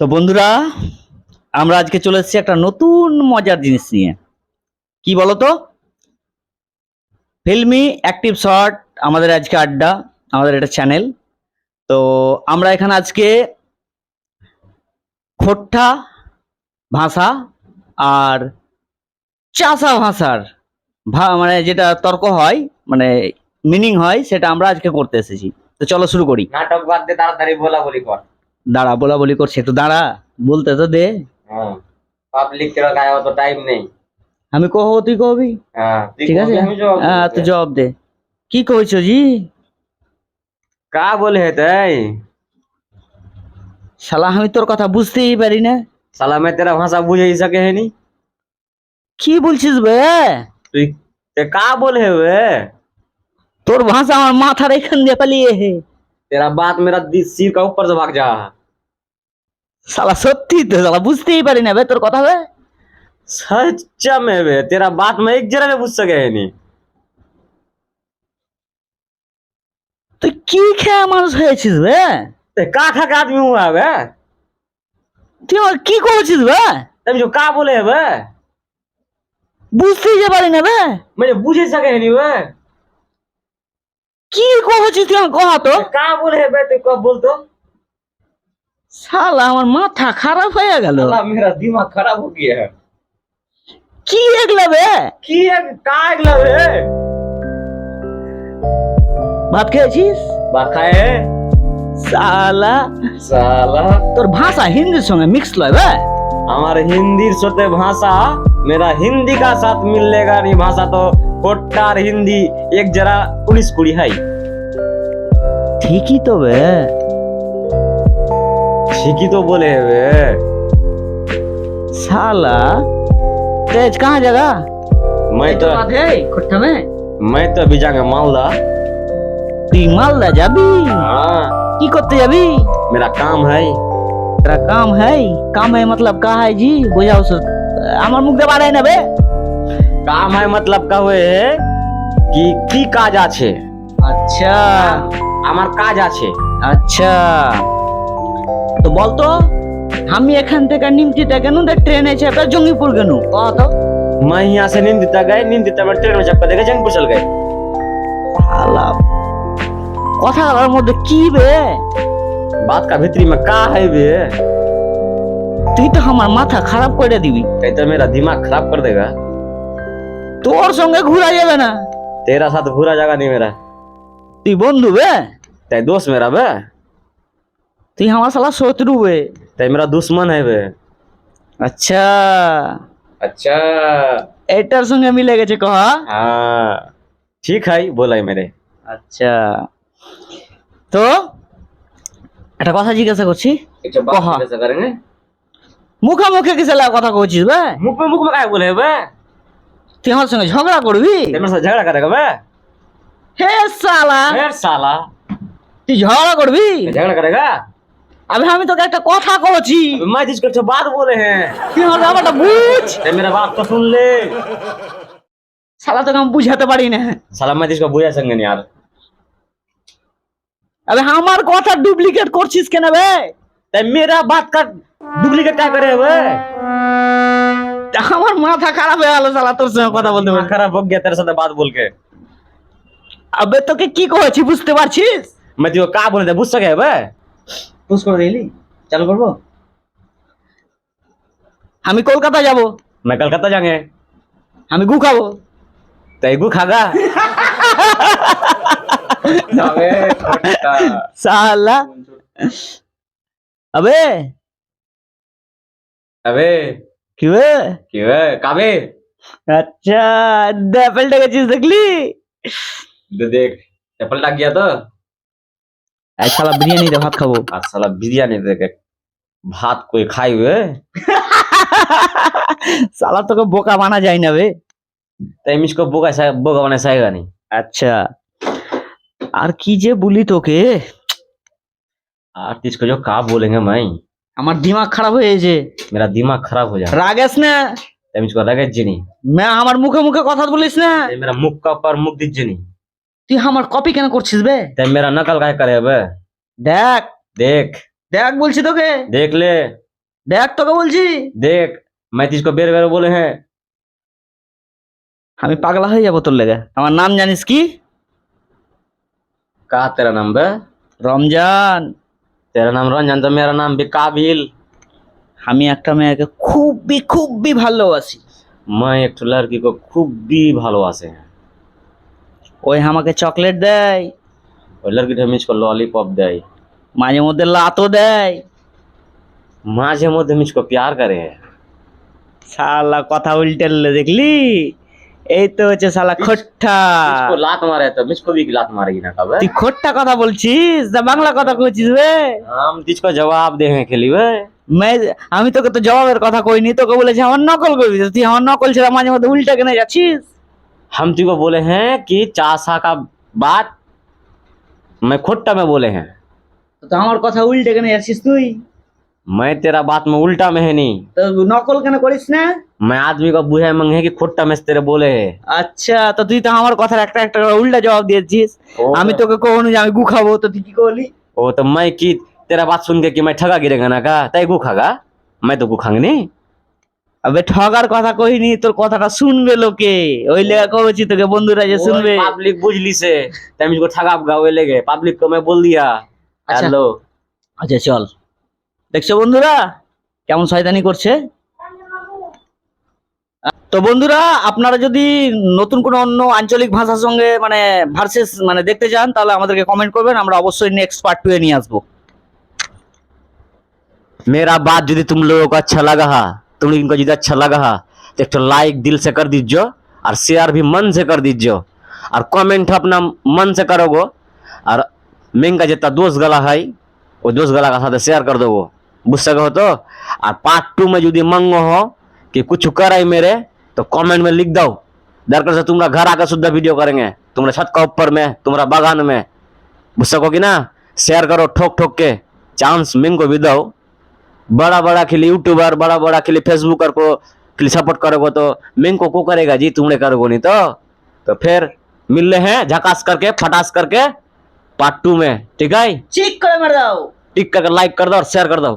তো বন্ধুরা, আমরা আজকে চলে এসেছি একটা নতুন মজার জিনিস নিয়ে। কি বলতো? ফিল্মি অ্যাক্টিভ শর্ট আমাদের আজকে আড্ডা, আমাদের এটা চ্যানেল তো আমরা এখানে আজকে খোট্টা ভাষা আর চাষা ভাষার মানে যেটা তর্ক হয় মানে মিনিং হয়, সেটা আমরা আজকে করতে এসেছি। তো চলো শুরু করি। নাটক বাদ দে, তাড়াতাড়ি বলা বলি কর। দাঁড়া বলা বলি করছে একটু দাঁড়া বলতে তো দে হ্যাঁ পাবলিক এর গায়ে অত টাইম নেই আমি কহব তুই কহবি হ্যাঁ তুই ঠিক আছে কবি, আমি জবাব হ্যাঁ দেবো। তুই জবাব দে কি কইছো জি का बोले है तय শালা আমি তোর কথা বুঝতেই পারি না साला मैं तेरा भाषा बुझ ही सके है नहीं কি বলছিস বে तू ते का बोले है वे তোর ভাষা আমার মাথার এখান দিয়ে পালিয়ে হে तेरा बात मेरा दि- सिर का ऊपर से भाग जा শালা সত্যি তো শালা বুঝতেই পারি না বে তোর কথা বে सच्चा में वे तेरा बात मैं एक जरा में बुझ सके है नहीं তুই কি খেয়ে মানুষ হয়েছিস বে ते का खा के आदमी हुआ है वे তুই আমার কি করছিস বে तुम जो का बोले है वे বুঝতেই যে পারি না বে मैं जो बुझ ही सके है नहीं वे কি করছিস তুই আমার কহা তো ते का बोले है वे तू कब बोल तो শালা আমার মাথা খারাপ হয়ে গেল। মেরা দিমাগ খারাপ হয়ে গিয়ে কি এগলা বে? কি কা এগলা বে? ভাত খেয়েছিস? বা খায়ে? সালা সালা তোর ভাষা হিন্দির সঙ্গে মিক্স লয় বে? আমার হিন্দির সাথে ভাষা মেরা হিন্দি কা সাথ মিলেগা নি ভাষা তো কোট্টার হিন্দি এক জরা উনিশ কুড়ি হাই। ঠিকই তো বে। ठीक ही तो बोले है वे साला तेज कहाँ जगह मैं तो है खुट्टा में मैं तो अभी जाऊंगा मालदा তুই মালদা যাবি हाँ কি করতে যাবি मेरा काम है तेरा काम है काम है मतलब का है जी বুঝাও সো- আমার মুখ দিয়ে বাড়াই নেবে काम है मतलब का हुए है कि की কাজ আছে আচ্ছা আমার কাজ আছে আচ্ছা তো বলতো আমি এখান থেকে নিমতিতে কেন দেখ ট্রেনে চেপে জঙ্গিপুর কেন কত मैं यहाँ से निंदिता गए निंदिता में ट्रेन में चक्कर देखे जंगपुर चल गए শালা কথা বলার মধ্যে কি বে बात का भीतरी में का है वे তুই তো আমার মাথা খারাপ করে দিবি कहीं तो मेरा दिमाग खराब कर देगा তোর সঙ্গে ঘুরা যাবে না तेरा साथ बुरा जगह नहीं मेरा তুই বন্ধু বে तय दोस्त मेरा बे তুই আমার শালা শত্রু বে তাই মেরা দুশ্মন है বে আচ্ছা। আচ্ছা। এটার সঙ্গে মিলে গেছে কহা হ্যাঁ। ঠিক হাই বলাই মেরে। আচ্ছা। তো একটা কথা জিজ্ঞাসা করছি। কহা মুখে মুখে কিসে কথা কইছিস বে? মুখ মুখ মুখ কাই বলে বে। তুই আমার সঙ্গে ঝগড়া করবি? আমার সঙ্গে ঝগড়া করে বে। হে সালা হে সালা তুই ঝগড়া করবি? ঝগড়া করেগা আমি আমি তোকে একটা কথা কইছি अबे मैं जिसको अच्छा बात बोले हैं তুই আমার ব্যাপারটা বুঝ तय मेरा बात तो सुन ले শালা তোকে আমি বুঝাতে পারি না साला मैं जिसको बुझा संगे नहीं यार আবে আমার কথা ডুপ্লিকেট করছিস কেন বে तय मेरा बात का डुप्लीकेट क्या करे बे আমার মাথা খারাপ হয়ে গেল শালা তোর সঙ্গে কথা বলতে दिमाग বলতে खराब हो गया तेरे साथ बात बोल के আবে তোকে কি কইছি বুঝতে পারছিস मैं तुझको का बोले थे बुझ सके बे পুশ করে দিলি চালু করবো আমি কলকাতা যাব मैं कलकत्ता जाएंगे আমি গু খাবো तय गु खागा अबे छोटा সালা আবে अबे কি বে কি বে কাবে আচ্ছা ড্যাপেলটা গেছিস দেখলি दे देख चप्पल लग गया तो এক শালা বিরিয়ানি দে ভাত খাবো आज साला बिरयानी दे के भात कोई खाई हुए শালা তোকে বোকা বানা যায় না বে तय इसको बोगा सा बोगा बना साएगा नहीं আচ্ছা আর কি যে বলি তোকে আর इसको जो का बोलेंगे मैं আমার দিমাগ খারাপ হয়েছে मेरा दिमाग खराब हो जाए রাগেস না तय इसको लगे नहीं মে আমার মুখে মুখে কথা বলিস না तय मेरा मुख का ऊपर मुख दीजिए नहीं তুই আমার কপি কেন করছিস বে तय मेरा नकल काय करे बे দেখ देख দেখ বলছি তোকে देख ले দেখ তোকে বলছি देख मैं तुझको बेर बेर बोले हैं আমি পাগলা হয়ে যাবো তোর লেগে আমার নাম জানিস কি कहा तेरा नाम बे রমজান तेरा नाम रंजन तो मेरा नाम भी काबिल আমি একটা মেয়েকে খুবই খুবই ভালোবাসি मैं एक ठो लड़की को खूब भी ভালোবাসে हैं ওই আমাকে চকলেট দেয়। ওই লড়কি ঢেমিস কো ললিপপ দেয়। মাঝে মধ্যে লাতও দেয়। মাঝে মধ্যে মিসকো প্যার করে? শালা কথা উল্টে দেখলি? এই তো হচ্ছে শালা খট্টা। লাত মারে তো মিস কবি লাত মারে না কবে তুই খট্টা কথা বলছিস? যা বাংলা কথা কইছিস রে আম তিসকো জবাব দে খেলি বে। আমি তোকে তো জবাবের কথা কইনি তোকে বলেছি আমার নকল কইবি তুই আমার নকল ছেড়া মাঝে মধ্যে উল্টা কেন যাচ্ছিস? हम तुझको बोले हैं कि चासा का बात मैं खोट्टा में बोले हैं তো আমার কথা উল্টে কেনে যাচ্ছিস তুই मैं तेरा बात में उल्टा में है नहीं তো নকল কেন করিস না मैं आदमी को बुझे मंगे कि खोट्टा में से तेरे बोले है আচ্ছা তো তুই তো আমার কথার একটা একটা করে উল্টা জবাব দিয়েছিস ओ- আমি তোকে কখনো যে আমি গু খাবো তো তুই কি করলি ओ तो मैं की तेरा बात सुन के कि मैं ठगा गिरेगा ना का तय गु खागा मैं तो गु खांगे नहीं আবে ঠগার কথা কইনি তোর কথাটা শুনবে লোকে ওই লেখা করেছি তোকে বন্ধুরা যে শুনবে पब्लिक बुझली से तय मुझको ठगा गावे लगे पब्लिक को मैं बोल दिया अच्छा। हेलो আচ্ছা চল দেখছো বন্ধুরা কেমন শয়তানি করছে তো বন্ধুরা আপনারা যদি নতুন কোনো অন্য আঞ্চলিক ভাষার সঙ্গে মানে ভার্সেস মানে দেখতে চান তাহলে আমাদেরকে কমেন্ট করবেন আমরা অবশ্যই নেক্সট পার্ট টু এ নিয়ে আসবো मेरा बात यदि तुम लोगों को अच्छा लगा हा तुम लोगों को यदि अच्छा लगा तो एक लाइक दिल से कर दीजिए और शेयर भी मन से कर दीजिए और कमेंट अपना मन से करोगे। और मेंगा जितना दोस्त गला है, वो दोस्त गला का साथ शेयर कर दो बुझ सके तो? और पार्ट टू में यदि मंगो हो कि कुछ करे मेरे तो कमेंट में लिख दो। दरकार से तुम्हारा घर आकर शुद्ध वीडियो करेंगे। तुम्हारे छत का ऊपर में तुम्हारा बागान में। बुझ सकोगी ना? शेयर करो ठोक ठोक के। चांस मिंग को भी दो। बड़ा बड़ा खेली यूट्यूबर बड़ा बड़ा खेली फेसबुकर को खेली सपोर्ट करोगे तो मिंग को को करेगा? जी तुमने करोगे नहीं तो। तो फिर मिल रहे हैं झकास करके फटास करके पार्ट टू में ठीक है? ठीक कर ठीक करके लाइक कर दो और शेयर कर दो।